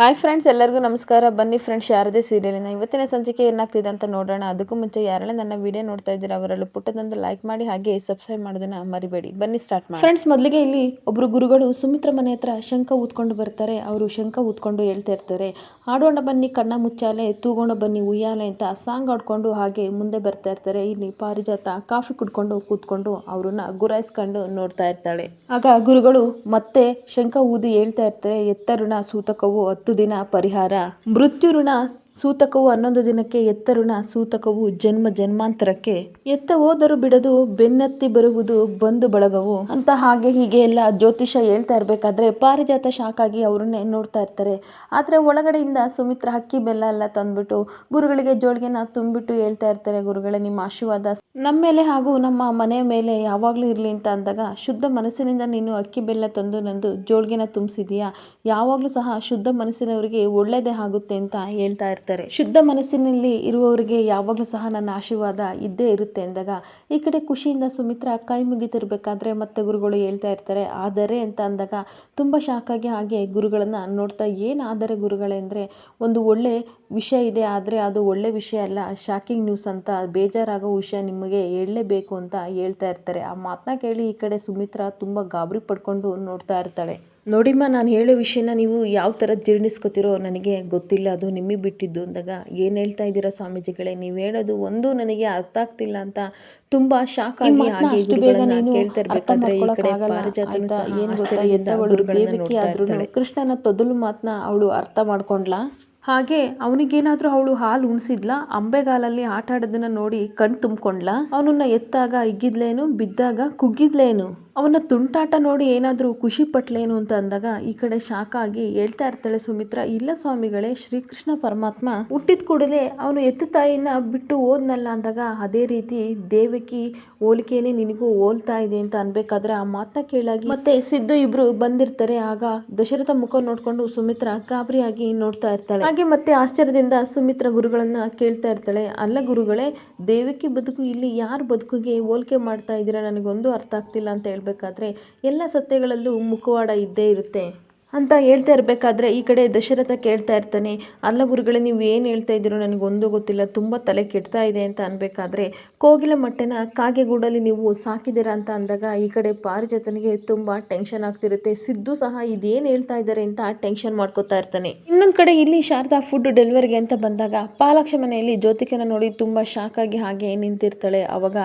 Hi friends ಎಲ್ಲರಿಗೂ ನಮಸ್ಕಾರ. ಬನ್ನಿ ಫ್ರೆಂಡ್ಸ್ ಶಾರದೆ ಸೀರಿಯಲಿನ ಇವತ್ತಿನ ಸಂಚಿಕೆ ಏನಾಗ್ತಿದೆ ಅಂತ ನೋಡೋಣ. ಅದಕ್ಕೂ ಮುಂಚೆ ಯಾರೆಲ್ಲ ನನ್ನ ವಿಡಿಯೋ ನೋಡ್ತಾ ಇದ್ದೀರ, ಅವರಲ್ಲೂ ಪುಟ್ಟದೊಂದು ಲೈಕ್ ಮಾಡಿ, ಹಾಗೆ ಸಬ್ಸ್ಕ್ರೈಬ್ ಮಾಡೋದನ್ನ ಮರಿಬೇಡಿ. ಬನ್ನಿ ಸ್ಟಾರ್ಟ್ ಮಾಡಿ ಫ್ರೆಂಡ್ಸ್ ಮೊದಲಿಗೆ ಇಲ್ಲಿ ಒಬ್ಬರು ಗುರುಗಳು ಸುಮಿತ್ರ ಮನೆ ಹತ್ರ ಶಂಕ ಊದ್ಕೊಂಡು ಬರ್ತಾರೆ. ಅವರು ಶಂಖ ಊದ್ಕೊಂಡು ಹೇಳ್ತಾ ಇರ್ತಾರೆ. ಆಡೋಣ ಬನ್ನಿ, ಕಣ್ಣ ಮುಚ್ಚಾಲೆ, ತೂಗೋಣ ಬನ್ನಿ, ಉಯ್ಯಾಲೆ ಅಂತ ಸಾಂಗ್ ಆಡ್ಕೊಂಡು ಹಾಗೆ ಮುಂದೆ ಬರ್ತಾ ಇರ್ತಾರೆ. ಇಲ್ಲಿ ಪಾರಿಜಾತ ಕಾಫಿ ಕುಡ್ಕೊಂಡು ಕೂತ್ಕೊಂಡು ಅವ್ರನ್ನ ಗುರಾಯಿಸ್ಕೊಂಡು ನೋಡ್ತಾ ಇರ್ತಾಳೆ. ಆಗ ಗುರುಗಳು ಮತ್ತೆ ಶಂಖ ಊದಿ ಹೇಳ್ತಾ ಇರ್ತಾರೆ, ಎತ್ತರುಣ ಸೂತಕವು ದಿನ ಪರಿಹಾರ ಮೃತ್ಯು ಋಣ ಸೂತಕವು ಹನ್ನೊಂದು ದಿನಕ್ಕೆ ಎತ್ತರುಣ ಸೂತಕವು ಜನ್ಮ ಜನ್ಮಾಂತರಕ್ಕೆ. ಎತ್ತ ಹೋದರೂ ಬಿಡದು ಬೆನ್ನತ್ತಿ ಬರುವುದು ಬಂದು ಬಳಗವು. ಅಂತ ಹಾಗೆ ಹೀಗೆ ಎಲ್ಲ ಜ್ಯೋತಿಷ ಹೇಳ್ತಾ ಇರಬೇಕಾದ್ರೆ ಪಾರಿಜಾತ ಶಾಕ್ ಆಗಿ ಅವ್ರನ್ನೇ ನೋಡ್ತಾ ಇರ್ತಾರೆ. ಆದರೆ ಒಳಗಡೆಯಿಂದ ಸುಮಿತ್ರ ಅಕ್ಕಿ ಬೆಲ್ಲ ಎಲ್ಲ ತಂದ್ಬಿಟ್ಟು ಗುರುಗಳಿಗೆ ಜೋಳಿಗೆನ ತುಂಬಿಟ್ಟು ಹೇಳ್ತಾ ಇರ್ತಾರೆ ಗುರುಗಳೇ, ನಿಮ್ಮ ಆಶೀರ್ವಾದ ನಮ್ಮ ಮೇಲೆ ಹಾಗೂ ನಮ್ಮ ಮನೆ ಮೇಲೆ ಯಾವಾಗಲೂ ಇರಲಿ ಅಂತ ಅಂದಾಗ ಶುದ್ಧ ಮನಸ್ಸಿನಿಂದ ನೀನು ಅಕ್ಕಿ ಬೆಲ್ಲ ತಂದು ನಂದು ಜೋಳಿಗೆನ ತುಂಬಿಸಿದೀಯಾ? ಯಾವಾಗಲೂ ಸಹ ಶುದ್ಧ ಮನಸ್ಸಿನವರಿಗೆ ಒಳ್ಳೆಯದೇ ಆಗುತ್ತೆ ಅಂತ ಹೇಳ್ತಾ ಇರ್ತಾರೆ. ಶುದ್ಧ ಮನಸ್ಸಿನಲ್ಲಿ ಇರುವವರಿಗೆ ಯಾವಾಗಲೂ ಸಹ ನನ್ನ ಆಶೀರ್ವಾದ ಇದ್ದೇ ಇರುತ್ತೆ ಅಂದಾಗ ಈ ಕಡೆ ಖುಷಿಯಿಂದ ಸುಮಿತ್ರ ಕೈ ಮುಗಿತಿರ್ಬೇಕಾದ್ರೆ ಮತ್ತೆ ಗುರುಗಳು ಹೇಳ್ತಾ ಇರ್ತಾರೆ, ಆದರೆ ಅಂತ ಅಂದಾಗ ತುಂಬ ಶಾಕಾಗಿ ಹಾಗೆ ಗುರುಗಳನ್ನು ನೋಡ್ತಾ, ಏನು ಆದರೆ ಗುರುಗಳೇ? ಅಂದರೆ ಒಂದು ಒಳ್ಳೆ ವಿಷಯ ಇದೆ ಆದರೆ ಅದು ಒಳ್ಳೆ ವಿಷಯ ಅಲ್ಲ. ಶಾಕಿಂಗ್ ನ್ಯೂಸ್ ಅಂತ ಬೇಜಾರಾಗೋ ವಿಷಯ ನಿಮಗೆ ಹೇಳಲೇಬೇಕು ಅಂತ ಹೇಳ್ತಾ ಇರ್ತಾರೆ. ಆ ಮಾತನ್ನ ಕೇಳಿ ಈ ಕಡೆ ಸುಮಿತ್ರಾ ತುಂಬ ಗಾಬರಿ ಪಡ್ಕೊಂಡು ನೋಡ್ತಾ ಇರ್ತಾಳೆ. ನೋಡಿಮ್ಮ ನಾನು ಹೇಳೋ ವಿಷಯನ ನೀವು ಯಾವ ಥರ ಜೀರ್ಣಿಸ್ಕೊತಿರೋ ನನಗೆ ಗೊತ್ತಿಲ್ಲ. ಅದು ನಿಮಗೆ ಬಿಟ್ಟಿದ್ದು. ಅಂದಾಗ ಏನು ಹೇಳ್ತಾ ಇದ್ದೀರಾ ಸ್ವಾಮೀಜಿಗಳೇ? ನೀವು ಹೇಳೋದು ಒಂದು ನನಗೆ ಅರ್ಥ ಆಗ್ತಿಲ್ಲ ಅಂತ ತುಂಬಾ ಶಾಕ್ ಆಗಿ ಅಷ್ಟು ಬೇಗ ನಾನು ಇರ್ಬೇಕಾದ್ರೆ ಈ ಕಡೆ ಪಾರಿಜಾತನು ಏನ್ ಗೊತ್ತಾ, ಎದ್ದವಳು ದೇವಕಿ ಕೃಷ್ಣನ ತೊದಲು ಮಾತನ್ನ ಅವಳು ಅರ್ಥ ಮಾಡ್ಕೊಂಡ್ಲಾ? ಹಾಗೆ ಅವನಿಗೇನಾದ್ರೂ ಅವಳು ಹಾಲು ಉಣಿಸಿದ್ಲ? ಅಂಬೆಗಾಲಲ್ಲಿ ಆಟ ಆಡೋದನ್ನ ನೋಡಿ ಕಣ್ ತುಂಬ್ಕೊಂಡ್ಲಾ? ಅವನನ್ನ ಎತ್ತಾಗ ಇಗ್ಗಿದ್ಲೇನು, ಬಿದ್ದಾಗ ಕುಗ್ಗಿದ್ಲೇನು? ಅವನ ತುಂಟಾಟ ನೋಡಿ ಏನಾದರೂ ಖುಷಿ ಪಟ್ಲೇನು ಅಂತ ಅಂದಾಗ ಈ ಕಡೆ ಶಾಖ ಆಗಿ ಹೇಳ್ತಾ ಇರ್ತಾಳೆ ಸುಮಿತ್ರ, ಇಲ್ಲ ಸ್ವಾಮಿಗಳೇ, ಶ್ರೀಕೃಷ್ಣ ಪರಮಾತ್ಮ ಹುಟ್ಟಿದ ಕೂಡಲೇ ಅವನು ಎತ್ತು ತಾಯಿನ ಬಿಟ್ಟು ಓದ್ನಲ್ಲ ಅಂದಾಗ ಅದೇ ರೀತಿ ದೇವಕಿ ಹೋಲಿಕೆನೇ ನಿನಗೂ ಹೋಲ್ತಾ ಇದೆ ಅಂತ ಅನ್ಬೇಕಾದ್ರೆ ಆ ಮಾತನ್ನ ಕೇಳಾಗಿ ಮತ್ತೆ ಸಿದ್ದು ಇಬ್ರು ಬಂದಿರ್ತಾರೆ. ಆಗ ದಶರಥ ಮುಖ ನೋಡ್ಕೊಂಡು ಸುಮಿತ್ರ ಗಾಬರಿಯಾಗಿ ನೋಡ್ತಾ ಇರ್ತಾಳೆ. ಹಾಗೆ ಮತ್ತೆ ಆಶ್ಚರ್ಯದಿಂದ ಸುಮಿತ್ರ ಗುರುಗಳನ್ನ ಕೇಳ್ತಾ ಇರ್ತಾಳೆ. ಅಲ್ಲ ಗುರುಗಳೇ ದೇವಕಿ ಬದುಕು ಇಲ್ಲಿ ಯಾರ ಬದುಕಿಗೆ ಹೋಲಿಕೆ ಮಾಡ್ತಾ ಇದ್ದೀರಾ? ನನಗೊಂದು ಅರ್ಥ ಆಗ್ತಿಲ್ಲ ಅಂತ ಹೇಳಬೇಕಾದ್ರೆ, ಎಲ್ಲ ಸತ್ಯಗಳಲ್ಲೂ ಮುಖವಾಡ ಇದ್ದೇ ಇರುತ್ತೆ. ಅಂತ ಹೇಳ್ತಾ ಇರಬೇಕಾದ್ರೆ ಈ ಕಡೆ ದಶರಥ ಕೇಳ್ತಾ ಇರ್ತಾನೆ, ಅಲ್ಲ ಗುರುಗಳೇ, ನೀವು ಏನು ಹೇಳ್ತಾ ಇದ್ದೀರೋ ನನಗೊಂದು ಗೊತ್ತಿಲ್ಲ, ತುಂಬ ತಲೆ ಕೆಡ್ತಾ ಇದೆ ಅಂತ ಅನ್ಬೇಕಾದ್ರೆ ಕೋಗಿಲ ಮಟ್ಟೆನ ಕಾಗೆಗೂಡಲ್ಲಿ ನೀವು ಸಾಕಿದ್ದೀರಾ ಅಂತ ಅಂದಾಗ ಈ ಕಡೆ ಪಾರಿಜಾತನಿಗೆ ತುಂಬ ಟೆನ್ಷನ್ ಆಗ್ತಿರುತ್ತೆ. ಸಿದ್ದು ಸಹ ಇದೇನು ಹೇಳ್ತಾ ಇದ್ದಾರೆ ಅಂತ ಟೆನ್ಷನ್ ಮಾಡ್ಕೋತಾ ಇರ್ತಾನೆ. ಇನ್ನೊಂದು ಕಡೆ ಇಲ್ಲಿ ಶಾರದಾ ಫುಡ್ ಡೆಲಿವರಿಗೆ ಅಂತ ಬಂದಾಗ ಪಾಲಾಕ್ಷ ಮನೆಯಲ್ಲಿ ಜ್ಯೋತಿಕನ ನೋಡಿ ತುಂಬ ಶಾಕ್ ಆಗಿ ಹಾಗೆ ನಿಂತಿರ್ತಾಳೆ. ಅವಾಗ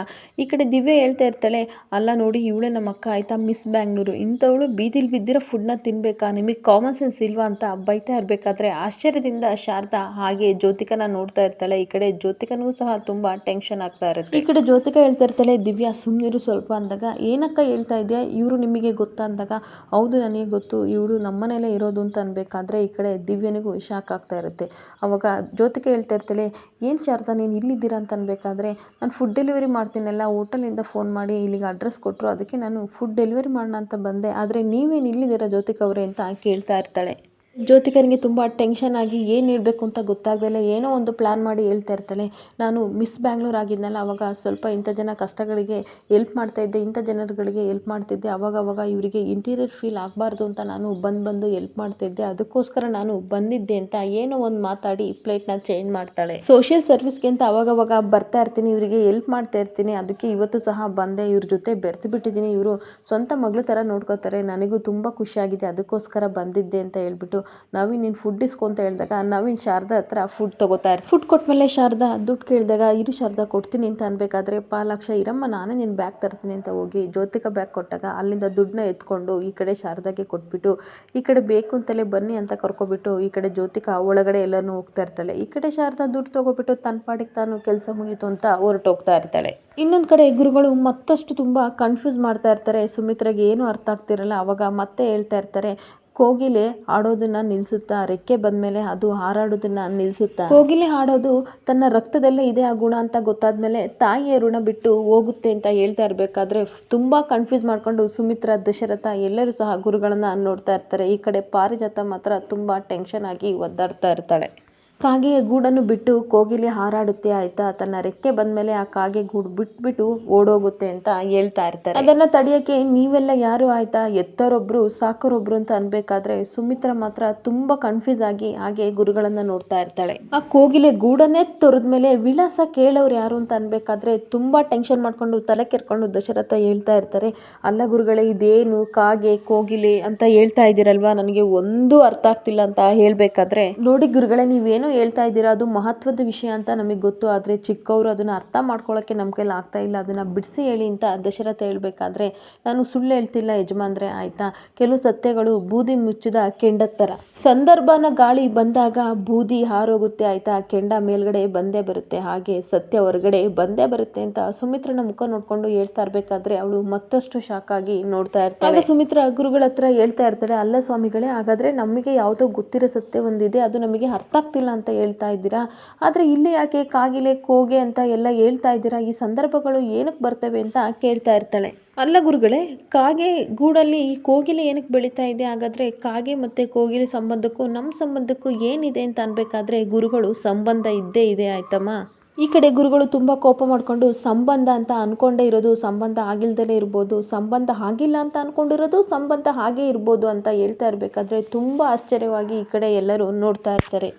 ಈ ಕಡೆ ದಿವ್ಯ ಹೇಳ್ತಾ ಇರ್ತಾಳೆ, ಅಲ್ಲ ನೋಡಿ, ಇವಳೇ ನಮ್ಮ ಅಕ್ಕ ಆಯ್ತಾ ಮಿಸ್ ಬ್ಯಾಂಗ್ಳೂರು ಇಂಥವಳು ಬೀದಿಲಿ ಬಿದ್ದಿರೋ ಫುಡ್ನ ತಿನ್ಬೇಕಾ ನಿಮಗೆ ಕಾಮನ್ ಸೆನ್ಸ್ ಇಲ್ವಾ ಅಂತ ಬೈತಾ ಇರಬೇಕಾದ್ರೆ ಆಶ್ಚರ್ಯದಿಂದ ಶಾರದಾ ಹಾಗೆ ಜ್ಯೋತಿಕನ ನೋಡ್ತಾ ಇರ್ತಾಳೆ. ಈ ಕಡೆ ಜ್ಯೋತಿಕನೂ ಸಹ ತುಂಬ ಟೆನ್ಷನ್ ಆಗ್ತಾ ಇರುತ್ತೆ. ಈ ಕಡೆ ಜ್ಯೋತಿಕ ಹೇಳ್ತಾ ಇರ್ತಾಳೆ, ದಿವ್ಯಾ ಸುಮ್ಮನಿರು ಸ್ವಲ್ಪ ಅಂದಾಗ. ಏನಕ್ಕ ಹೇಳ್ತಾ ಇದೆಯಾ? ಇವರು ನಿಮಗೆ ಗೊತ್ತಾ ಅಂದಾಗ, ಹೌದು ನನಗೆ ಗೊತ್ತು, ಇವಳು ನಮ್ಮನೇಲೇ ಇರೋದು ಅಂತ ಅನ್ಬೇಕಾದ್ರೆ ಈ ಕಡೆ ದಿವ್ಯನಿಗೂ ಶಾಕ್ ಆಗ್ತಾ ಇರುತ್ತೆ. ಅವಾಗ ಜ್ಯೋತಿಕ ಹೇಳ್ತಾ ಇರ್ತಾಳೆ, ಏನು ಶಾರದಾ, ನೀನು ಇಲ್ಲಿದ್ದೀರಾ ಅಂತ ಅನ್ಬೇಕಾದ್ರೆ, ನಾನು ಫುಡ್ ಡೆಲಿವರಿ ಮಾಡ್ತೀನಲ್ಲ, ಹೋಟೆಲಿಂದ ಫೋನ್ ಮಾಡಿ, ಇಲ್ಲಿಗೆ ಅಡ್ರೆಸ್ ಕೊಟ್ಟರು ಅದಕ್ಕೆ ನಾನು ಫುಡ್ ಡೆಲಿವರಿ ಮಾಡೋಣ ಅಂತ ಬಂದೆ. ಆದರೆ ನೀವೇನು ಇಲ್ಲಿದ್ದೀರಾ ಜ್ಯೋತಿಕ ಅವರೇ ಅಂತ ಕೇಳ್ತಾ ಇರ್ತಾಳೆ. ಜ್ಯೋತಿಕನಿಗೆ ತುಂಬ ಟೆನ್ಷನ್ ಆಗಿ ಏನು ಹೇಳಬೇಕು ಅಂತ ಗೊತ್ತಾಗದಲ್ಲ ಏನೋ ಒಂದು ಪ್ಲ್ಯಾನ್ ಮಾಡಿ ಹೇಳ್ತಾ ಇರ್ತಾಳೆ. ನಾನು ಮಿಸ್ ಬ್ಯಾಂಗ್ಳೂರ್ ಆಗಿದ್ನಲ್ಲ, ಅವಾಗ ಸ್ವಲ್ಪ ಇಂಥ ಜನ ಕಷ್ಟಗಳಿಗೆ ಹೆಲ್ಪ್ ಮಾಡ್ತಾ ಇದ್ದೆ, ಇಂಥ ಜನರುಗಳಿಗೆ ಹೆಲ್ಪ್ ಮಾಡ್ತಿದ್ದೆ ಅವಾಗ ಅವಾಗ ಇವರಿಗೆ ಇಂಟೀರಿಯರ್ ಫೀಲ್ ಆಗಬಾರ್ದು ಅಂತ ನಾನು ಬಂದು ಬಂದು ಎಲ್ಪ್ ಮಾಡ್ತಿದ್ದೆ ಅದಕ್ಕೋಸ್ಕರ ನಾನು ಬಂದಿದ್ದೆ ಅಂತ ಏನೋ ಒಂದು ಮಾತಾಡಿ ಪ್ಲೇಟ್ನ ಚೇಂಜ್ ಮಾಡ್ತಾಳೆ. ಸೋಷಿಯಲ್ ಸರ್ವಿಸ್ಗೆ ಅಂತ ಅವಾಗವಾಗ ಬರ್ತಾ ಇರ್ತೀನಿ, ಇವರಿಗೆ ಹೆಲ್ಪ್ ಮಾಡ್ತಾ ಇರ್ತೀನಿ. ಅದಕ್ಕೆ ಇವತ್ತು ಸಹ ಬಂದೆ, ಇವ್ರ ಜೊತೆ ಬೆರೆತು ಬಿಟ್ಟಿದ್ದೀನಿ. ಇವರು ಸ್ವಂತ ಮಗಳು ಥರ ನೋಡ್ಕೋತಾರೆ. ನನಗೂ ತುಂಬ ಖುಷಿಯಾಗಿದೆ ಅದಕ್ಕೋಸ್ಕರ ಬಂದಿದ್ದೆ ಅಂತ ಹೇಳ್ಬಿಟ್ಟು ನವೀನ್ ನೀನು ಫುಡ್ ಇಸ್ಕೊ ಅಂತ ಹೇಳಿದಾಗ ನವೀನ್ ಶಾರದಾ ಹತ್ರ ಫುಡ್ ತಗೋತಾ ಇರ್ ಫುಡ್ ಕೊಟ್ಟಮೇಲೆ ಶಾರದಾ ದುಡ್ಡು ಕೇಳಿದಾಗ, ಇರು ಶಾರದಾ, ಕೊಡ್ತೀನಿ ಅಂತ ಅನ್ಬೇಕಾದ್ರೆ ಪಾಲಾಕ್ಷ, ಇರಮ್ಮ, ನಾನೇ ನಿನ್ನ ಬ್ಯಾಗ್ ತರ್ತೀನಿ ಅಂತ ಹೋಗಿ ಜ್ಯೋತಿಕ ಬ್ಯಾಗ್ ಕೊಟ್ಟಾಗ ಅಲ್ಲಿಂದ ದುಡ್ಡನ್ನ ಎತ್ಕೊಂಡು ಈ ಕಡೆ ಶಾರದಾಗೆ ಕೊಟ್ಬಿಟ್ಟು, ಈ ಕಡೆ ಬೇಕು ಅಂತಲೇ ಬನ್ನಿ ಅಂತ ಕರ್ಕೊಬಿಟ್ಟು ಈ ಕಡೆ ಜ್ಯೋತಿಕ ಒಳಗಡೆ ಎಲ್ಲನೂ ಹೋಗ್ತಾ ಇರ್ತಾಳೆ. ಈ ಕಡೆ ಶಾರದಾ ದುಡ್ಡು ತಗೋಬಿಟ್ಟು ತನ್ನ ಪಾಡಿಗೆ ತಾನು ಕೆಲಸ ಮುಗೀತು ಅಂತ ಹೊರಟೋಗ್ತಾ ಇರ್ತಾಳೆ. ಇನ್ನೊಂದು ಕಡೆ ಗುರುಗಳು ಮತ್ತಷ್ಟು ತುಂಬ ಕನ್ಫ್ಯೂಸ್ ಮಾಡ್ತಾ ಇರ್ತಾರೆ. ಸುಮಿತ್ರಾಗೆ ಏನು ಅರ್ಥ ಆಗ್ತಿರಲ್ಲ, ಅವಾಗ ಮತ್ತೆ ಹೇಳ್ತಾ ಇರ್ತಾರೆ ಕೋಗಿಲೆ ಆಡೋದನ್ನ ನಿಲ್ಲಿಸುತ್ತಾ ರೆಕ್ಕೆ ಬಂದಮೇಲೆ ಅದು ಹಾರಾಡೋದನ್ನ ನಿಲ್ಲಿಸುತ್ತಾ ಕೋಗಿಲೆ ಹಾಡೋದು ತನ್ನ ರಕ್ತದಲ್ಲೇ ಇದೆ ಆ ಗುಣ ಅಂತ ಗೊತ್ತಾದ್ಮೇಲೆ ತಾಯಿಯ ಋಣ ಬಿಟ್ಟು ಹೋಗುತ್ತೆ ಅಂತ ಹೇಳ್ತಾ ಇರಬೇಕಾದ್ರೆ ತುಂಬಾ ಕನ್ಫ್ಯೂಸ್ ಮಾಡ್ಕೊಂಡು ಸುಮಿತ್ರ, ದಶರಥ ಎಲ್ಲರೂ ಸಹ ಗುರುಗಳನ್ನ ನೋಡ್ತಾ ಇರ್ತಾರೆ. ಈ ಕಡೆ ಪಾರಿಜಾತ ಮಾತ್ರ ತುಂಬಾ ಟೆನ್ಷನ್ ಆಗಿ ಒದ್ದಾಡ್ತಾ ಇರ್ತಾಳೆ. ಕಾಗೆಯ ಗೂಡನ್ನು ಬಿಟ್ಟು ಕೋಗಿಲೆ ಹಾರಾಡುತ್ತೆ ಆಯ್ತಾ? ತನ್ನ ರೆಕ್ಕೆ ಬಂದ್ಮೇಲೆ ಆ ಕಾಗೆ ಗೂಡು ಬಿಟ್ಬಿಟ್ಟು ಓಡೋಗುತ್ತೆ ಅಂತ ಹೇಳ್ತಾ ಇರ್ತಾರೆ. ಅದನ್ನ ತಡೆಯಕ್ಕೆ ನೀವೆಲ್ಲ ಯಾರು ಆಯ್ತಾ? ಎತ್ತರೊಬ್ರು, ಸಾಕರೊಬ್ರು ಅಂತ ಅನ್ಬೇಕಾದ್ರೆ ಸುಮಿತ್ರ ಮಾತ್ರ ತುಂಬಾ ಕನ್ಫ್ಯೂಸ್ ಆಗಿ ಹಾಗೆ ಗುರುಗಳನ್ನ ನೋಡ್ತಾ ಇರ್ತಾಳೆ. ಆ ಕೋಗಿಲೆ ಗೂಡನ್ನೇ ತೊರೆದ್ಮೇಲೆ ವಿಳಾಸ ಕೇಳೋರು ಯಾರು ಅಂತ ಅನ್ಬೇಕಾದ್ರೆ ತುಂಬಾ ಟೆನ್ಷನ್ ಮಾಡ್ಕೊಂಡು ತಲೆ ಕೆರ್ಕೊಂಡು ದಶರಥ ಹೇಳ್ತಾ ಇರ್ತಾರೆ, ಅಲ್ಲ ಗುರುಗಳೇ, ಇದೇನು ಕಾಗೆ, ಕೋಗಿಲೆ ಅಂತ ಹೇಳ್ತಾ ಇದ್ದೀರಲ್ವಾ? ನನಗೆ ಒಂದು ಅರ್ಥ ಆಗ್ತಿಲ್ಲ ಅಂತ ಹೇಳ್ಬೇಕಾದ್ರೆ, ನೋಡಿ ಗುರುಗಳೇ, ನೀವೇನು ಹೇಳ್ತಾ ಇದ್ದೀರಾ? ಅದು ಮಹತ್ವದ ವಿಷಯ ಅಂತ ನಮಗೆ ಗೊತ್ತು. ಆದರೆ ಚಿಕ್ಕವರು ಅದನ್ನ ಅರ್ಥ ಮಾಡ್ಕೊಳ್ಳೋಕ್ಕೆ ನಮ್ಮ ಕೈಲಿ ಆಗ್ತಾ ಇಲ್ಲ. ಅದನ್ನ ಬಿಡಿಸಿ ಹೇಳಿ ಅಂತ ದಶರಥ ಹೇಳಬೇಕಾದ್ರೆ, ನಾನು ಸುಳ್ಳು ಹೇಳ್ತಿಲ್ಲ ಯಜಮಾನ್ರೆ, ಆಯ್ತಾ? ಕೆಲವು ಸತ್ಯಗಳು ಬೂದಿ ಮುಚ್ಚಿದ ಕೆಂಡದ ಥರ ಸಂದರ್ಭನ ಗಾಳಿ ಬಂದಾಗ ಬೂದಿ ಹಾರೋಗುತ್ತೆ, ಆಯ್ತಾ? ಕೆಂಡ ಮೇಲ್ಗಡೆ ಬಂದೇ ಬರುತ್ತೆ. ಹಾಗೆ ಸತ್ಯ ಹೊರಗಡೆ ಬಂದೇ ಬರುತ್ತೆ ಅಂತ ಸುಮಿತ್ರನ ಮುಖ ನೋಡ್ಕೊಂಡು ಹೇಳ್ತಾ ಇರ್ಬೇಕಾದ್ರೆ, ಅವಳು ಮತ್ತಷ್ಟು ಶಾಕ್ ಆಗಿ ನೋಡ್ತಾ ಇರ್ತಾಳೆ. ಸುಮಿತ್ರ ಗುರುಗಳ ಹತ್ರ ಹೇಳ್ತಾ ಇರ್ತಾಳೆ, ಅಲ್ಲ ಸ್ವಾಮಿಗಳೇ, ಹಾಗಾದ್ರೆ ನಮಗೆ ಯಾವುದೋ ಗೊತ್ತಿರೋ ಸತ್ಯ ಒಂದಿದೆ, ಅದು ನಮಗೆ ಅರ್ಥ ಆಗ್ತಿಲ್ಲ ಅಂತ ಹೇಳ್ತಾ ಇದ್ದೀರಾ? ಆದರೆ ಇಲ್ಲಿ ಯಾಕೆ ಕಾಗಿಲೆ, ಕೋಗೆ ಅಂತ ಎಲ್ಲ ಹೇಳ್ತಾ ಇದ್ದೀರಾ? ಈ ಸಂದರ್ಭಗಳು ಏನಕ್ಕೆ ಬರ್ತವೆ ಅಂತ ಕೇಳ್ತಾ ಇರ್ತಾಳೆ. ಅಲ್ಲ ಗುರುಗಳೇ, ಕಾಗೆ ಗೂಡಲ್ಲಿ ಈ ಕೋಗಿಲೆ ಏನಕ್ಕೆ ಬೆಳೀತಾ ಇದೆ? ಹಾಗಾದರೆ ಕಾಗೆ ಮತ್ತು ಕೋಗಿಲೆ ಸಂಬಂಧಕ್ಕೂ ನಮ್ಮ ಸಂಬಂಧಕ್ಕೂ ಏನಿದೆ ಅಂತ ಅನ್ಬೇಕಾದ್ರೆ ಗುರುಗಳು ಸಂಬಂಧ ಇದ್ದೇ ಇದೆ, ಆಯ್ತಮ್ಮ? ಈ ಕಡೆ ಗುರುಗಳು ತುಂಬ ಕೋಪ ಮಾಡಿಕೊಂಡು ಸಂಬಂಧ ಅಂತ ಅಂದ್ಕೊಂಡೇ ಇರೋದು, ಸಂಬಂಧ ಆಗಿಲ್ದಲೇ ಇರ್ಬೋದು, ಸಂಬಂಧ ಆಗಿಲ್ಲ ಅಂತ ಅನ್ಕೊಂಡಿರೋದು, ಸಂಬಂಧ ಹಾಗೇ ಇರ್ಬೋದು ಅಂತ ಹೇಳ್ತಾ ಇರಬೇಕಾದ್ರೆ ತುಂಬ ಆಶ್ಚರ್ಯವಾಗಿ ಈ ಕಡೆ ಎಲ್ಲರೂ ನೋಡ್ತಾ ಇರ್ತಾರೆ.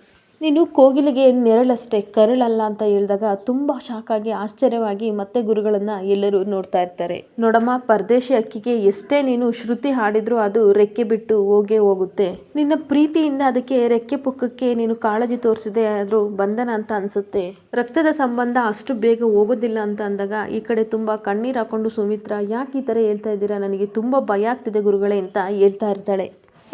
ನೀನು ಕೋಗಿಲಿಗೆ ನೆರಳಷ್ಟೇ, ಕರಳಲ್ಲ ಅಂತ ಹೇಳಿದಾಗ ತುಂಬ ಶಾಕಾಗಿ ಆಶ್ಚರ್ಯವಾಗಿ ಮತ್ತೆ ಗುರುಗಳನ್ನ ಎಲ್ಲರೂ ನೋಡ್ತಾ ಇರ್ತಾರೆ. ನೋಡಮ್ಮ, ಪರದೇಶಿ ಅಕ್ಕಿಗೆ ಎಷ್ಟೇ ನೀನು ಶ್ರುತಿ ಹಾಡಿದ್ರೂ ಅದು ರೆಕ್ಕೆ ಬಿಟ್ಟು ಹೋಗೇ ಹೋಗುತ್ತೆ. ನಿನ್ನ ಪ್ರೀತಿಯಿಂದ ಅದಕ್ಕೆ ರೆಕ್ಕೆ ಪುಕ್ಕಕ್ಕೆ ನೀನು ಕಾಳಜಿ ತೋರಿಸಿದೆ ಆದ್ರೂ ಬಂಧನ ಅಂತ ಅನ್ಸುತ್ತೆ. ರಕ್ತದ ಸಂಬಂಧ ಅಷ್ಟು ಬೇಗ ಹೋಗೋದಿಲ್ಲ ಅಂತ ಅಂದಾಗ ಈ ಕಡೆ ತುಂಬ ಕಣ್ಣೀರು ಹಾಕೊಂಡು ಸುಮಿತ್ರ, ಯಾಕೆ ಈ ಥರ ಹೇಳ್ತಾ ಇದ್ದೀರಾ? ನನಗೆ ತುಂಬ ಭಯ ಆಗ್ತಿದೆ ಗುರುಗಳೇ ಅಂತ ಹೇಳ್ತಾ ಇರ್ತಾಳೆ.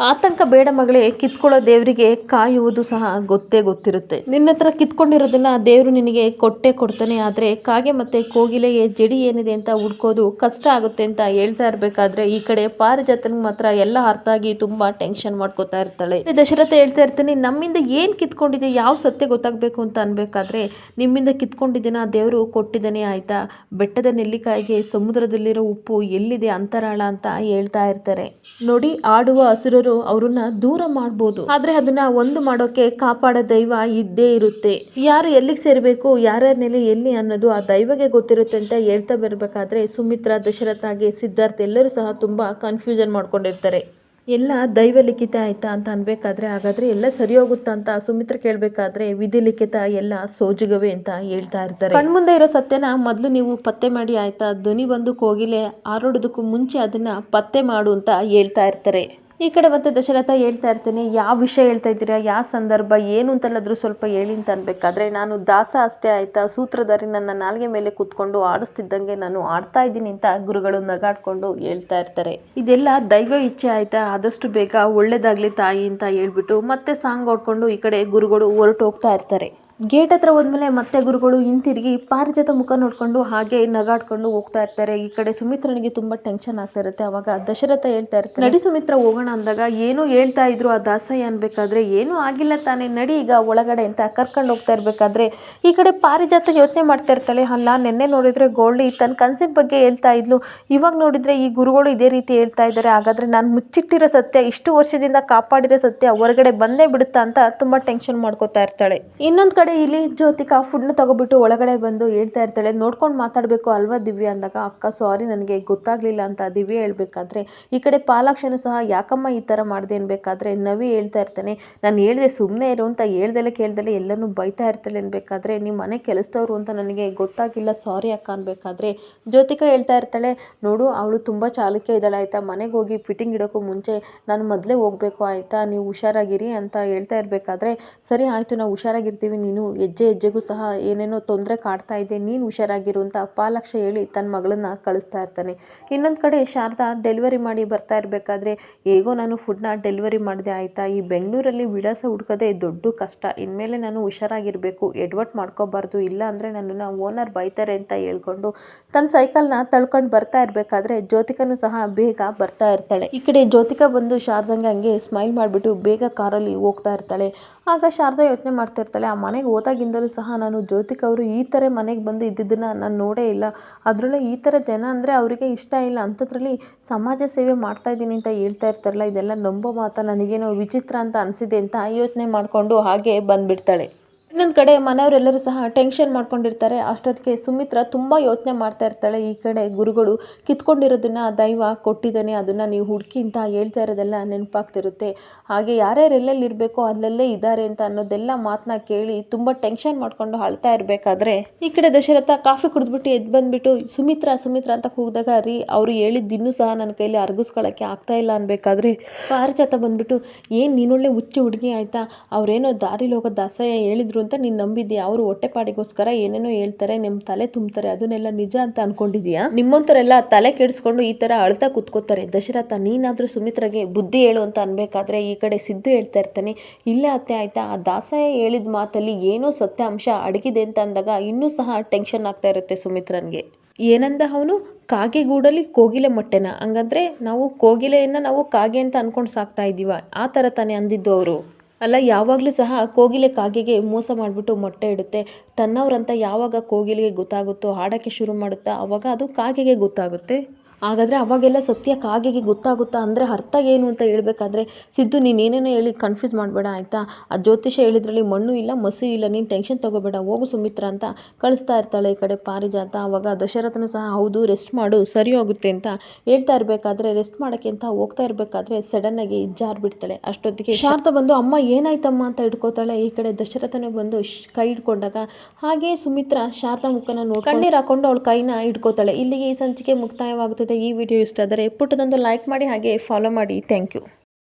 ಆತಂಕ ಬೇಡ ಮಗಳೇ, ಕಿತ್ಕೊಳ್ಳೋ ದೇವರಿಗೆ ಕಾಯುವುದು ಸಹ ಗೊತ್ತೇ ಗೊತ್ತಿರುತ್ತೆ. ನಿನ್ನ ಹತ್ರ ಕಿತ್ಕೊಂಡಿರೋದನ್ನ ದೇವರು ನಿನಗೆ ಕೊಟ್ಟೆ ಕೊಡ್ತಾನೆ, ಆದರೆ ಕಾಗೆ ಮತ್ತೆ ಕೋಗಿಲೆಗೆ ಜಡಿ ಏನಿದೆ ಅಂತ ಹುಡ್ಕೋದು ಕಷ್ಟ ಆಗುತ್ತೆ ಅಂತ ಹೇಳ್ತಾ ಇರಬೇಕಾದ್ರೆ ಈ ಕಡೆ ಪಾರಿಜಾತನ ಮಾತ್ರ ಎಲ್ಲ ಅರ್ಥ ಆಗಿ ತುಂಬಾ ಟೆನ್ಷನ್ ಮಾಡ್ಕೋತಾ ಇರ್ತಾಳೆ. ದಶರಥ ಹೇಳ್ತಾ ಇರ್ತಾನೆ, ನಮ್ಮಿಂದ ಏನು ಕಿತ್ಕೊಂಡಿದೆ, ಯಾವ ಸತ್ಯ ಗೊತ್ತಾಗಬೇಕು ಅಂತ ಅನ್ಬೇಕಾದ್ರೆ ನಿಮ್ಮಿಂದ ಕಿತ್ಕೊಂಡಿದ್ದೇನ ದೇವರು ಕೊಟ್ಟಿದ್ದಾನೆ ಆಯ್ತಾ? ಬೆಟ್ಟದ ನೆಲ್ಲಿಕಾಯಿಗೆ ಸಮುದ್ರದಲ್ಲಿರೋ ಉಪ್ಪು ಎಲ್ಲಿದೆ ಅಂತರಾಳ ಅಂತ ಹೇಳ್ತಾ ಇರ್ತಾರೆ. ನೋಡಿ, ಆಡುವ ಹಸುರರು ಅವ್ರನ್ನ ದೂರ ಮಾಡ್ಬೋದು. ಆದ್ರೆ ಅದನ್ನ ಒಂದು ಮಾಡೋಕೆ ಕಾಪಾಡ ದೈವ ಇದ್ದೇ ಇರುತ್ತೆ. ಯಾರು ಎಲ್ಲಿಗೆ ಸೇರ್ಬೇಕು ಯಾರ್ಯಾರ ನೆಲೆ ಎಲ್ಲಿ ಅನ್ನೋದು ಆ ದೈವಗೆ ಗೊತ್ತಿರುತ್ತೆ ಅಂತ ಹೇಳ್ತಾ ಬರ್ಬೇಕಾದ್ರೆ ಸುಮಿತ್ರ, ದಶರಥ ಹಾಗೆ ಸಿದ್ಧಾರ್ಥ ಎಲ್ಲರೂ ಸಹ ತುಂಬಾ ಕನ್ಫ್ಯೂಷನ್ ಮಾಡ್ಕೊಂಡಿರ್ತಾರೆ. ಎಲ್ಲ ದೈವ ಲಿಖಿತ ಆಯ್ತಾ ಅಂತ ಅನ್ಬೇಕಾದ್ರೆ ಹಾಗಾದ್ರೆ ಎಲ್ಲ ಸರಿ ಹೋಗುತ್ತಾ ಅಂತ ಸುಮಿತ್ರ ಕೇಳಬೇಕಾದ್ರೆ ವಿಧಿ ಲಿಖಿತ ಎಲ್ಲ ಸೋಜುಗವೇ ಅಂತ ಹೇಳ್ತಾ ಇರ್ತಾರೆ. ಕಣ್ಮುಂದೆ ಇರೋ ಸತ್ಯನ ಮೊದಲು ನೀವು ಪತ್ತೆ ಮಾಡಿ ಆಯ್ತಾ, ಧ್ವನಿ ಬಂದು ಕೋಗಿಲೆ ಆರೋಡೋದಕ್ಕೂ ಮುಂಚೆ ಅದನ್ನ ಪತ್ತೆ ಮಾಡು ಅಂತ ಹೇಳ್ತಾ ಇರ್ತಾರೆ. ಈ ಕಡೆ ಮತ್ತೆ ದಶರಥ ಹೇಳ್ತಾ ಇರ್ತೀನಿ, ಯಾವ ವಿಷಯ ಹೇಳ್ತಾ ಇದ್ದೀರಾ, ಯಾವ ಸಂದರ್ಭ, ಏನು ಅಂತಲ್ಲಾದರೂ ಸ್ವಲ್ಪ ಹೇಳಿ ಅಂತ ಅನ್ಬೇಕಾದ್ರೆ ನಾನು ದಾಸ ಅಷ್ಟೇ ಆಯಿತಾ, ಸೂತ್ರಧಾರಿ ನನ್ನ ನಾಲ್ಗೆ ಮೇಲೆ ಕೂತ್ಕೊಂಡು ಆಡಿಸ್ತಿದ್ದಂಗೆ ನಾನು ಆಡ್ತಾ ಇದ್ದೀನಿ ಅಂತ ಗುರುಗಳು ನಗಾಡ್ಕೊಂಡು ಹೇಳ್ತಾ ಇರ್ತಾರೆ. ಇದೆಲ್ಲ ದೈವ ಇಚ್ಛೆ ಆಯ್ತಾ, ಆದಷ್ಟು ಬೇಗ ಒಳ್ಳೇದಾಗ್ಲಿ ತಾಯಿ ಅಂತ ಹೇಳ್ಬಿಟ್ಟು ಮತ್ತೆ ಸಾಂಗ್ ಹೊಡ್ಕೊಂಡು ಈ ಕಡೆ ಗುರುಗಳು ಹೊರಟು ಹೋಗ್ತಾ ಇರ್ತಾರೆ. ಗೇಟ್ ಹತ್ರ ಹೋದ್ಮೇಲೆ ಮತ್ತೆ ಗುರುಗಳು ಹಿಂತಿರುಗಿ ಪಾರಿಜಾತ ಮುಖ ನೋಡ್ಕೊಂಡು ಹಾಗೆ ನಗಾಡ್ಕೊಂಡು ಹೋಗ್ತಾ ಇರ್ತಾರೆ. ಈ ಕಡೆ ಸುಮಿತ್ರನಿಗೆ ತುಂಬಾ ಟೆನ್ಷನ್ ಆಗ್ತಾ ಇರುತ್ತೆ. ಅವಾಗ ದಶರಥ ಹೇಳ್ತಾ ಇರ್ತಾರೆ ನಡಿ ಸುಮಿತ್ರ, ಹೋಗೋಣ ಅಂದಾಗ ಏನೋ ಹೇಳ್ತಾ ಇದ್ರು ಆ ದಾಸಯ್ಯ ಅನ್ಬೇಕಾದ್ರೆ, ಏನೂ ಆಗಿಲ್ಲ ತಾನೇ, ನಡಿ ಈಗ ಒಳಗಡೆ ಅಂತ ಕರ್ಕೊಂಡು ಹೋಗ್ತಾ ಇರ್ಬೇಕಾದ್ರೆ. ಈ ಕಡೆ ಪಾರಿಜಾತ ಯೋಚನೆ ಮಾಡ್ತಾ ಇರ್ತಾಳೆ, ಅಲ್ಲ, ನಿನ್ನೆ ನೋಡಿದ್ರೆ ಗೋಲ್ಡಿ ತನ್ನ ಕನಸಿನ ಬಗ್ಗೆ ಹೇಳ್ತಾ ಇದ್ಲು. ಇವಾಗ ನೋಡಿದ್ರೆ ಈ ಗುರುಗಳು ಇದೇ ರೀತಿ ಹೇಳ್ತಾ ಇದ್ದಾರೆ. ಹಾಗಾದ್ರೆ ನಾನು ಮುಚ್ಚಿಟ್ಟಿರೋ ಸತ್ಯ, ಇಷ್ಟು ವರ್ಷದಿಂದ ಕಾಪಾಡಿರೋ ಸತ್ಯ ಹೊರಗಡೆ ಬಂದೇ ಬಿಡುತ್ತಾ ಅಂತ ತುಂಬಾ ಟೆನ್ಷನ್ ಮಾಡ್ಕೋತಾ ಇರ್ತಾಳೆ. ಇನ್ನೊಂದು ಕಡೆ ಇಲ್ಲಿ ಜ್ಯೋತಿಕಾ ಫುಡ್ನ ತಗೋಬಿಟ್ಟು ಒಳಗಡೆ ಬಂದು ಹೇಳ್ತಾ ಇರ್ತಾಳೆ. ನೋಡ್ಕೊಂಡು ಮಾತಾಡಬೇಕು ಅಲ್ವಾ ದಿವ್ಯ ಅಂದಾಗ? ಅಕ್ಕ ಸಾರಿ ನನಗೆ ಗೊತ್ತಾಗ್ಲಿಲ್ಲ ಅಂತ ದಿವ್ಯ ಹೇಳ್ಬೇಕಾದ್ರೆ, ಈ ಕಡೆ ಪಾಲಾಕ್ಷನು ಸಹ, ಯಾಕಮ್ಮ ಈ ಥರ ಮಾಡಿದೆ ಅನ್ಬೇಕಾದ್ರೆ ನವಿ ಹೇಳ್ತಾ ಇರ್ತಾನೆ. ನಾನು ಹೇಳಿದೆ ಸುಮ್ಮನೆ ಇರು ಅಂತ ಹೇಳ್ದಲೆ ಕೇಳ್ದಲೆ ಎಲ್ಲನೂ ಬೈತಾ ಇರ್ತಾಳೆ ಅನ್ಬೇಕಾದ್ರೆ ನಿಮ್ಮ ಮನೆ ಕೆಲಸದವ್ರು ಅಂತ ನನಗೆ ಗೊತ್ತಾಗಿಲ್ಲ ಸಾರಿ ಅಕ್ಕ ಅನ್ಬೇಕಾದ್ರೆ ಜ್ಯೋತಿಕಾ ಹೇಳ್ತಾ ಇರ್ತಾಳೆ. ನೋಡು, ಅವಳು ತುಂಬ ಚಾಲುಕ್ಯ ಇದ್ದಾಳೆ, ಆಯಿತಾ? ಮನೆಗೆ ಹೋಗಿ ಫಿಟ್ಟಿಂಗ್ ಇಡೋಕ್ಕೂ ಮುಂಚೆ ನಾನು ಮೊದಲೇ ಹೋಗಬೇಕು, ಆಯಿತಾ? ನೀವು ಹುಷಾರಾಗಿರಿ ಅಂತ ಹೇಳ್ತಾ ಇರಬೇಕಾದ್ರೆ, ಸರಿ, ಆಯಿತು, ನಾವು ಹುಷಾರಾಗಿರ್ತೀವಿ, ನೀನು ಹೆಜ್ಜೆ ಹೆಜ್ಜೆಗೂ ಸಹ ಏನೇನೋ ತೊಂದರೆ ಕಾಡ್ತಾ ಇದೆ, ನೀನು ಹುಷಾರಾಗಿರು ಅಂತ ಅಪ್ಪಾಲಕ್ಷ ಹೇಳಿ ತನ್ನ ಮಗಳನ್ನ ಕಳಿಸ್ತಾ ಇರ್ತಾನೆ. ಇನ್ನೊಂದು ಕಡೆ ಶಾರದಾ ಡೆಲಿವರಿ ಮಾಡಿ ಬರ್ತಾ ಇರಬೇಕಾದ್ರೆ, ಹೇಗೋ ನಾನು ಫುಡ್ನ ಡೆಲಿವರಿ ಮಾಡಿದೆ ಆಯಿತಾ, ಈ ಬೆಂಗಳೂರಲ್ಲಿ ವಿಳಾಸ ಹುಡ್ಕೋದೇ ದೊಡ್ಡ ಕಷ್ಟ, ಇನ್ಮೇಲೆ ನಾನು ಹುಷಾರಾಗಿರಬೇಕು, ಎಡ್ವರ್ಟ್ ಮಾಡ್ಕೋಬಾರ್ದು, ಇಲ್ಲ ಅಂದರೆ ನನ್ನನ್ನು ಓನರ್ ಬೈತಾರೆ ಅಂತ ಹೇಳ್ಕೊಂಡು ತನ್ನ ಸೈಕಲ್ನ ತಳ್ಕೊಂಡು ಬರ್ತಾ ಇರಬೇಕಾದ್ರೆ ಜ್ಯೋತಿಕನು ಸಹ ಬೇಗ ಬರ್ತಾ ಇರ್ತಾಳೆ. ಈ ಕಡೆ ಜ್ಯೋತಿಕಾ ಬಂದು ಶಾರದಂಗೆ ಹಂಗೆ ಸ್ಮೈಲ್ ಮಾಡಿಬಿಟ್ಟು ಬೇಗ ಕಾರಲ್ಲಿ ಹೋಗ್ತಾ ಇರ್ತಾಳೆ. ಆಗ ಶಾರದಾ ಯೋಚನೆ ಮಾಡ್ತಿರ್ತಾಳೆ, ಆ ಮನೆಗೆ ಹೋದಾಗಿಂದಲೂ ಸಹ ನಾನು ಜ್ಯೋತಿಕ ಅವರು ಈ ಥರ ಮನೆಗೆ ಬಂದು ಇದ್ದಿದ್ದನ್ನು ನಾನು ನೋಡೇ ಇಲ್ಲ. ಅದರಲ್ಲೂ ಈ ಥರ ಜನ ಅಂದರೆ ಅವರಿಗೆ ಇಷ್ಟ ಇಲ್ಲ. ಅಂಥದ್ರಲ್ಲಿ ಸಮಾಜ ಸೇವೆ ಮಾಡ್ತಾ ಇದ್ದೀನಿ ಅಂತ ಹೇಳ್ತಾ ಇರ್ತಾರಲ್ಲ, ಇದೆಲ್ಲ ನಂಬೋ ಮಾತಾ ನನಗೇನೋ ವಿಚಿತ್ರ ಅಂತ ಅನಿಸಿದೆ ಅಂತ ಯೋಚನೆ ಮಾಡಿಕೊಂಡು ಹಾಗೆ ಬಂದ್ಬಿಡ್ತಾಳೆ. ಇನ್ನೊಂದು ಕಡೆ ಮನೆಯವರೆಲ್ಲರೂ ಸಹ ಟೆನ್ಷನ್ ಮಾಡ್ಕೊಂಡಿರ್ತಾರೆ. ಅಷ್ಟೊತ್ತಿಗೆ ಸುಮಿತ್ರ ತುಂಬ ಯೋಚನೆ ಮಾಡ್ತಾ ಇರ್ತಾಳೆ. ಈ ಕಡೆ ಗುರುಗಳು ಕಿತ್ಕೊಂಡಿರೋದನ್ನು ದೈವ ಕೊಟ್ಟಿದ್ದಾನೆ. ಅದನ್ನು ನೀವು ಹುಡುಕಿ ಅಂತ ಹೇಳ್ತಾ ಇರೋದೆಲ್ಲ ನೆನಪಾಗ್ತಿರುತ್ತೆ. ಹಾಗೆ ಯಾರ್ಯಾರು ಎಲ್ಲೆಲ್ಲಿ ಇರಬೇಕೋ ಅಲ್ಲಲ್ಲೇ ಇದ್ದಾರೆ ಅಂತ ಅನ್ನೋದೆಲ್ಲ ಮಾತನ್ನ ಕೇಳಿ ತುಂಬ ಟೆನ್ಷನ್ ಮಾಡ್ಕೊಂಡು ಅಳ್ತಾ ಇರಬೇಕಾದ್ರೆ ಈ ಕಡೆ ದಶರಥ ಕಾಫಿ ಕುಡಿದ್ಬಿಟ್ಟು ಎದ್ದು ಬಂದುಬಿಟ್ಟು, ಸುಮಿತ್ರ ಸುಮಿತ್ರ ಅಂತ ಕೂಗಿದಾಗ ರೀ, ಅವರು ಹೇಳಿದ್ದು ಇನ್ನೂ ಸಹ ನನ್ನ ಕೈಯಲ್ಲಿ ಅರ್ಗಿಸ್ಕೊಳ್ಳೋಕ್ಕೆ ಆಗ್ತಾ ಇಲ್ಲ ಅನ್ಬೇಕಾದ್ರೆ ಪಾರಿಜಾತ ಬಂದ್ಬಿಟ್ಟು, ಏನು ನೀನೊಳ್ಳೆ ಹುಚ್ಚು ಹುಡುಗಿ ಆಯಿತಾ? ಅವರೇನೋ ದಾರಿಲಿ ಹೋಗೋ ದಾಸಯ್ಯ ಹೇಳಿದ್ರು ಅಂತ ನೀನು ನಂಬಿದ್ಯಾ ಅವರು ಹೊಟ್ಟೆಪಾಡಿಗೋಸ್ಕರ ಏನೇನೋ ಹೇಳ್ತಾರೆ ನಿಮ್ಮ ತಲೆ ತುಂಬ್ತಾರೆ, ಅದನ್ನೆಲ್ಲ ನಿಜ ಅಂತ ಅನ್ಕೊಂಡಿದ್ಯಾ? ನಿಮ್ಮಂತರೆಲ್ಲ ತಲೆ ಕೆಡಿಸ್ಕೊಂಡು ಈ ಥರ ಅಳ್ತಾ ಕೂತ್ಕೋತಾರೆ. ದಶರಥ, ನೀನಾದರೂ ಸುಮಿತ್ರಗೆ ಬುದ್ಧಿ ಹೇಳು ಅಂತ ಅನ್ಬೇಕಾದ್ರೆ ಈ ಕಡೆ ಸಿದ್ದು ಹೇಳ್ತಾ ಇರ್ತಾನೆ. ಇಲ್ಲ ಅತ್ತೆ, ಆಯ್ತಾ? ಆ ದಾಸಯ್ಯ ಹೇಳಿದ ಮಾತಲ್ಲಿ ಏನೋ ಸತ್ಯಾಂಶ ಅಡಗಿದೆ ಅಂತ ಅಂದಾಗ ಇನ್ನೂ ಸಹ ಟೆನ್ಷನ್ ಆಗ್ತಾ ಇರುತ್ತೆ ಸುಮಿತ್ರನ್ಗೆ. ಏನಂದ ಅವನು? ಕಾಗೆಗೂಡಲಿ ಕೋಗಿಲೆ ಮೊಟ್ಟೆನ? ಹಂಗಂದ್ರೆ ನಾವು ಕೋಗಿಲೆಯನ್ನು ನಾವು ಕಾಗೆ ಅಂತ ಅನ್ಕೊಂಡು ಸಾಕ್ತಾ ಇದ್ದೀವ ಆ ಥರ ತಾನೇ ಅಂದಿದ್ದು ಅವರು. ಅಲ್ಲ, ಯಾವಾಗಲೂ ಸಹ ಕೋಗಿಲೆ ಕಾಗೆಗೆ ಮೋಸ ಮಾಡಿಬಿಟ್ಟು ಮೊಟ್ಟೆ ಇಡುತ್ತೆ. ತನ್ನವರಂತ ಯಾವಾಗ ಕೋಗಿಲೆಗೆ ಗೊತ್ತಾಗುತ್ತೋ, ಹಾಡೋಕ್ಕೆ ಶುರು ಮಾಡುತ್ತಾ ಆವಾಗ ಅದು ಕಾಗೆಗೆ ಗೊತ್ತಾಗುತ್ತೆ. ಹಾಗಾದರೆ ಅವಾಗೆಲ್ಲ ಸತ್ಯ ಕಾಗೆಗೆ ಗೊತ್ತಾಗುತ್ತಾ? ಅಂದರೆ ಅರ್ಥ ಏನು ಅಂತ ಹೇಳ್ಬೇಕಾದ್ರೆ ಸಿದ್ದು ನೀನೇನೇನೋ ಹೇಳಿ ಕನ್ಫ್ಯೂಸ್ ಮಾಡಬೇಡ ಆಯಿತಾ? ಆ ಜ್ಯೋತಿಷ ಹೇಳಿದ್ರಲ್ಲಿ ಮಣ್ಣು ಇಲ್ಲ ಮಸಿ ಇಲ್ಲ ನೀನು ಟೆನ್ಷನ್ ತೊಗೋಬೇಡ ಹೋಗು ಸುಮಿತ್ರ ಅಂತ ಕಳಿಸ್ತಾ ಇರ್ತಾಳೆ ಈ ಕಡೆ ಪಾರಿಜಾತ. ಅವಾಗ ದಶರಥನು ಸಹ ಹೌದು ರೆಸ್ಟ್ ಮಾಡು ಸರಿ ಹೋಗುತ್ತೆ ಅಂತ ಹೇಳ್ತಾ ಇರಬೇಕಾದ್ರೆ ರೆಸ್ಟ್ ಮಾಡೋಕ್ಕೆ ಅಂತ ಹೋಗ್ತಾ ಇರಬೇಕಾದ್ರೆ ಸಡನ್ನಾಗಿ ಜಾರ್ಬಿಡ್ತಾಳೆ ಅಷ್ಟೊತ್ತಿಗೆ ಶಾರ್ತ ಬಂದು ಅಮ್ಮ ಏನಾಯ್ತಮ್ಮ? ಅಂತ ಹಿಡ್ಕೋತಾಳೆ. ಈ ಕಡೆ ದಶರಥನೇ ಬಂದು ಕೈ ಹಿಡ್ಕೊಂಡಾಗ ಹಾಗೆ ಸುಮಿತ್ರ ಶಾರ್ತ ಮುಖನ ನೋಡಿ ಕಣ್ಣೀರು ಹಾಕೊಂಡು ಅವಳ ಕೈನ ಹಿಡ್ಕೋತಾಳೆ. ಇಲ್ಲಿಗೆ ಈ ಸಂಚಿಕೆ ಮುಕ್ತಾಯವಾಗುತ್ತದೆ. ಈ ವಿಡಿಯೋ ಇಷ್ಟ ಆದರೆ ಪುಟ್ಟದೊಂದು ಲೈಕ್ ಮಾಡಿ ಹಾಗೆ ಫಾಲೋ ಮಾಡಿ. Thank you